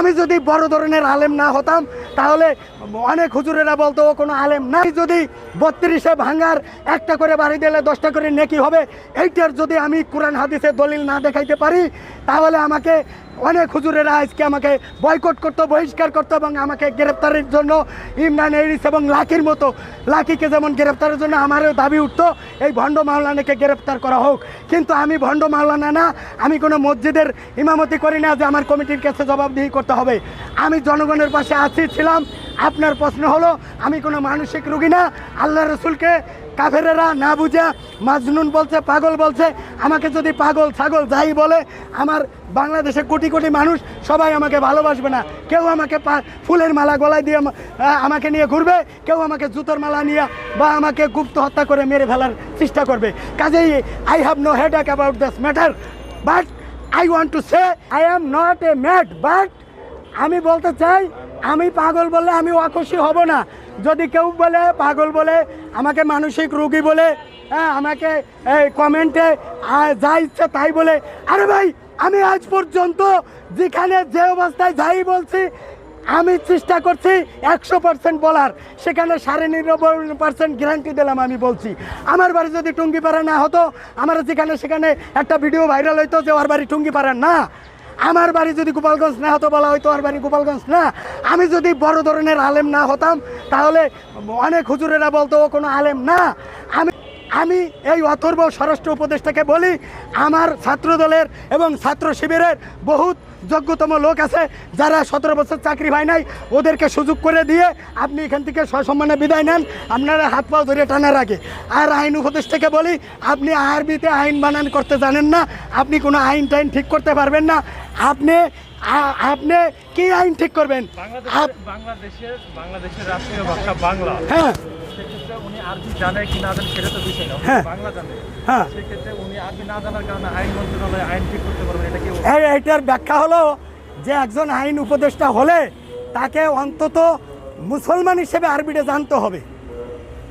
আমি যদি বড় ধরনের আলেম না হতাম তাহলে অনেক হুজুরেরা বলতো, ও কোনো আলেম নাই যদি বত্রিশে ভাঙ্গার একটা করে বাড়ি দিলে দশটা করে নেকি হবে। এইটার যদি আমি কোরআন হাদিসে দলিল না দেখাইতে পারি, তাহলে আমাকে অনেক হুজুরেরা আজকে আমাকে বয়কট করতো, বহিষ্কার করতো এবং আমাকে গ্রেপ্তারের জন্য ইমরান এরিস এবং লাকির মতো, লাকিকে যেমন গ্রেপ্তারের জন্য আমারও দাবি উঠতো, এই ভণ্ড মাওলানাকে গ্রেপ্তার করা হোক। কিন্তু আমি ভণ্ড মাওলানা না, আমি কোনো মসজিদের ইমামতি করি না যে আমার কমিটির কাছে জবাবদিহি করতে হবে। আমি জনগণের পাশে আছি ছিলাম আপনার প্রশ্ন হলো, আমি কোনো মানসিক রুগী না, আল্লাহ রসুলকে কাফেরেরা না বুঝা, মাজনুন বলছে, পাগল বলছে, আমাকে যদি পাগল ছাগল যাই বলে, আমার বাংলাদেশে কোটি কোটি মানুষ সবাই আমাকে ভালোবাসবে না। কেউ আমাকে ফুলের মালা গলায় দিয়ে আমাকে নিয়ে ঘুরবে, কেউ আমাকে জুতোর মালা নিয়ে বা আমাকে গুপ্ত হত্যা করে মেরে ফেলার চেষ্টা করবে। কাজেই I have no head about this matter but I want to say I am not a mad but আমি বলতে চাই আমি পাগল বলে আমি অখুশি হব না। যদি কেউ বলে, পাগল বলে, আমাকে মানসিক রোগী বলে হ্যাঁ আমাকে এই কমেন্টে যা ইচ্ছে তাই বলে, আরে ভাই, আমি আজ পর্যন্ত যেখানে যে অবস্থায় যাই বলছি, আমি চেষ্টা করছি একশো পার্সেন্ট বলার। সেখানে সাড়ে নিরানব্বই পার্সেন্ট গ্যারান্টি দিলাম আমি বলছি। আমার বাড়ি যদি টুঙ্গিপাড়া না হতো, আমার যেখানে সেখানে একটা ভিডিও ভাইরাল হইতো যে ওর বাড়ি টুঙ্গি টুঙ্গিপাড়া না। আমার বাড়ি যদি গোপালগঞ্জ না হতো বলা হয়তো আর বাড়ি গোপালগঞ্জ না। আমি যদি বড় ধরনের আলেম না হতাম, তাহলে অনেক হুজুরেরা বলতো ও কোনো আলেম না। আমি আমি এই অথর্ব স্বরাষ্ট্র উপদেষ্টাকে বলি আমার ছাত্র দলের এবং ছাত্র শিবিরের বহুত যোগ্যতম লোক আছে যারা সতেরো বছর চাকরি হয় নাই ওদেরকে সুযোগ করে দিয়ে আপনি এখান থেকে সসম্মানে বিদায় নেন আপনারা হাত পাও ধরে টানার আগে। আর আইন উপদেষ্টাকে বলি আপনি আরবিতে আইন বানান করতে জানেন না আপনি কোনো আইন টাইন ঠিক করতে পারবেন না আপনি আপনি কি আইন ঠিক করবেন? বাংলাদেশের বাংলাদেশের রাষ্ট্রীয় ভাষা বাংলা। হ্যাঁ। সেক্ষেত্রে উনি আরবি জানে কি না জানে সেটা তো বিষয় না হ্যাঁ। বাংলা জানে। হ্যাঁ। সেক্ষেত্রে উনি আরবি না জানার কারণে আইন মন্ত্রণালয় আইন ঠিক করতে পারবেন এটা কি এই এইটার ব্যাখ্যা হলো যে একজন আইন উপদেষ্টা হলে তাকে অন্তত মুসলমান হিসেবে আরবিটা জানতে হবে।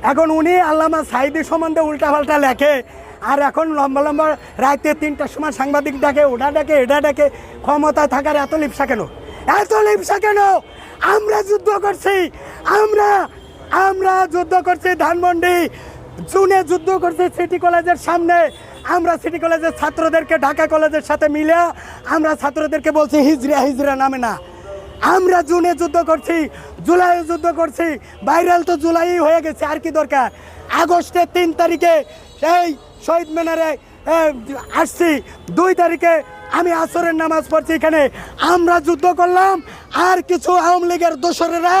এখন উনি আল্লামা সাইদি সম্বন্ধে উল্টাপাল্টা লেখে আর এখন লম্বা লম্বা রাতে তিনটার সময় সাংবাদিক ডাকে ওটা ডাকে এটা ডাকে ক্ষমতায় থাকার এত লিপসা কেন? এত লিপসা কেন? আমরা যুদ্ধ করছি আমরা আমরা যুদ্ধ করছি ধানমন্ডি, জুনে যুদ্ধ করছি সিটি কলেজের সামনে। আমরা সিটি কলেজের ছাত্রদেরকে ঢাকা কলেজের সাথে মিলে আমরা ছাত্রদেরকে বলছি হিজরা হিজরা নামে না। আমরা জুনে যুদ্ধ করছি জুলাইয়ে যুদ্ধ করছি, ভাইরাল তো জুলাই হয়ে গেছে, আর কি দরকার? আগস্টের তিন তারিখে সেই শহীদ মিনারে আসছি। দুই তারিখে আমি আসরের নামাজ পড়ছি এখানে। আমরা যুদ্ধ করলাম, আর কিছু আওয়ামী লীগের দোসরেরা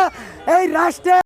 এই রাষ্ট্রে